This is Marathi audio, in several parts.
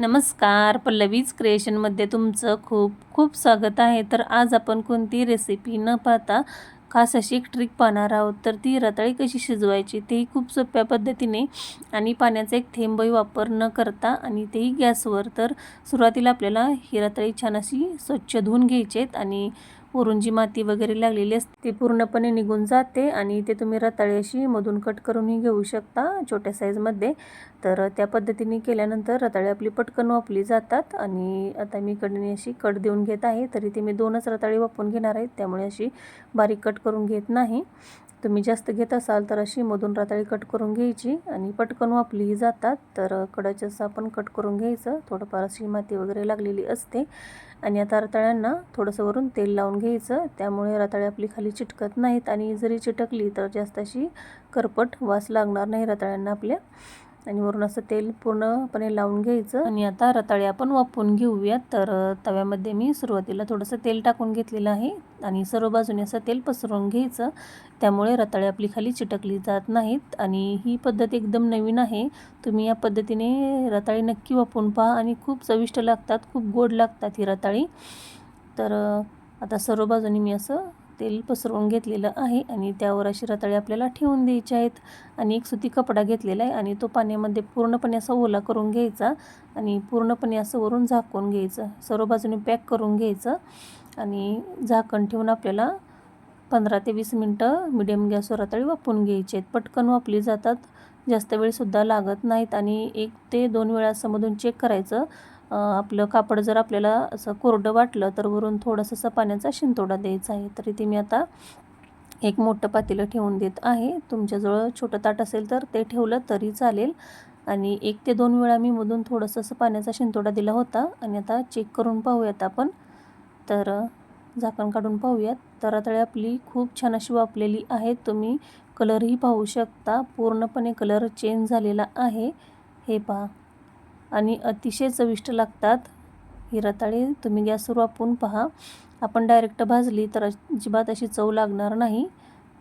नमस्कार पल्लवीज क्रिएशनमध्ये तुमचं खूप खूप स्वागत आहे. तर आज आपण कोणती रेसिपी न पाहता खास अशी एक ट्रिक पाहणार आहोत. तर ती रताळी कशी शिजवायची तेही खूप सोप्या पद्धतीने आणि पाण्याचा एक थेंबही वापर न करता आणि तेही गॅसवर. तर सुरुवातीला आपल्याला ही रताळी छान अशी स्वच्छ धुवून घ्यायची आहेत आणि वरून जी माती वगैरे लागलेली असते ती पूर्णपणे निघून जाते आणि ते तुम्ही रताळी अशी मधून कट करूनही घेऊ शकता छोट्या साईजमध्ये तर त्या पद्धतीने केल्यानंतर रताळी आपली पटकन वापली जातात आणि आता मी कडनी अशी कट देऊन घेत आहे तरी ते मी दोनच रताळी वापरून घेणार आहेत त्यामुळे अशी बारीक कट करून घेत नाही. तुम्ही जास्त घेत असाल तर अशी मधून रताळी कट करून घ्यायची आणि पटकन वापलीही जातात. तर कडच आपण कट करून घ्यायचं. थोडंफार अशी माती वगैरे लागलेली असते. आणि आता रताळ्यांना थोडंसं वरून तेल लावून घ्यायचं. त्यामुळे रताळी आपली खाली चिटकत नाहीत आणि जरी चिटकली तर जास्त अशी करपट वास लागणार नाही रताळ्यांना आपल्या. आणि वरून असं तेल पूर्णपणे लावून घ्यायचं. आणि आता रताळे आपण वापरून घेऊयात तर तव्यामध्ये मी सुरुवातीला थोडंसं तेल टाकून घेतलेलं आहे. आणि सर्व बाजूने असं तेल पसरवून घ्यायचं. त्यामुळे रताळे आपली खाली चिटकली जात नाहीत. आणि ही पद्धत एकदम नवीन आहे. तुम्ही या पद्धतीने रताळी नक्की वापरून पहा. आणि खूप चविष्ट लागतात खूप गोड लागतात ही रताळी. तर आता सर्व बाजूने मी असं तेल पसरवून घेतलेलं आहे आणि त्यावर अशी रताळी आपल्याला ठेवून द्यायची आहेत. आणि एक सुती कपडा घेतलेला आहे आणि तो पाण्यामध्ये पूर्णपणे असा ओला करून घ्यायचा आणि पूर्णपणे असं वरून झाकून घ्यायचं. सर्व बाजूने पॅक करून घ्यायचं आणि झाकण ठेवून आपल्याला पंधरा ते वीस मिनटं मिडियम गॅसवर रताळी वापरून घ्यायची आहेत. पटकन वापली जातात. जास्त वेळसुद्धा लागत नाहीत आणि एक ते दोन वेळा समधून चेक करायचं. आपलं कापड जर आपल्याला असं कोरडं वाटलं तर वरून थोडंसं पाण्याचा शिंतोडा द्यायचा आहे. तरी ते मी आता एक मोठं पातेलं ठेवून देत आहे. तुमच्याजवळ छोटं ताट असेल तर ते ठेवलं तरी चालेल. आणि एक ते दोन वेळा मी मधून थोडंसं असं पाण्याचा शिंतोडा दिला होता. आणि आता चेक करून पाहूयात आपण. तर झाकण काढून पाहूयात. तरातळे आपली खूप छान अशी वापलेली आहे तुम्ही कलरही पाहू शकता. पूर्णपणे कलर चेंज झालेला आहे. हे पहा. आणि अतिशय चविष्ट लागतात. ही रताळी तुम्ही गॅसवर वापरून पहा. आपण डायरेक्ट भाजली तर अजिबात अशी चव लागणार नाही.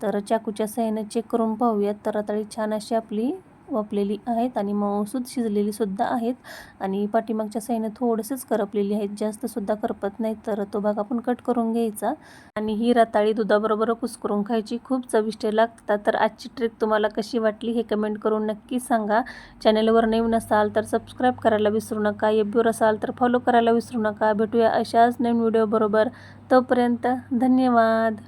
तर चाकूच्या साह्यानं चेक करून पाहूयात. तर रताळी छान अशी आपली वापलेली आहेत आणि मऊसूद शिजलेली सुद्धा आहेत. आणि पाठीमागच्या साईनं थोडेसेच करपलेली आहेत. जास्तसुद्धा करपत नाही तर तो भाग आपण कट करून घ्यायचा. आणि ही रताळी दुधाबरोबर कुसकरून खायची खूप चविष्ट लागतात. तर आजची ट्रिक तुम्हाला कशी वाटली हे कमेंट करून नक्की सांगा. चॅनलवर नवीन असाल तर सबस्क्राईब करायला विसरू नका. एबीवर असाल तर फॉलो करायला विसरू नका. भेटूया अशाच नवीन व्हिडिओबरोबर. तोपर्यंत धन्यवाद.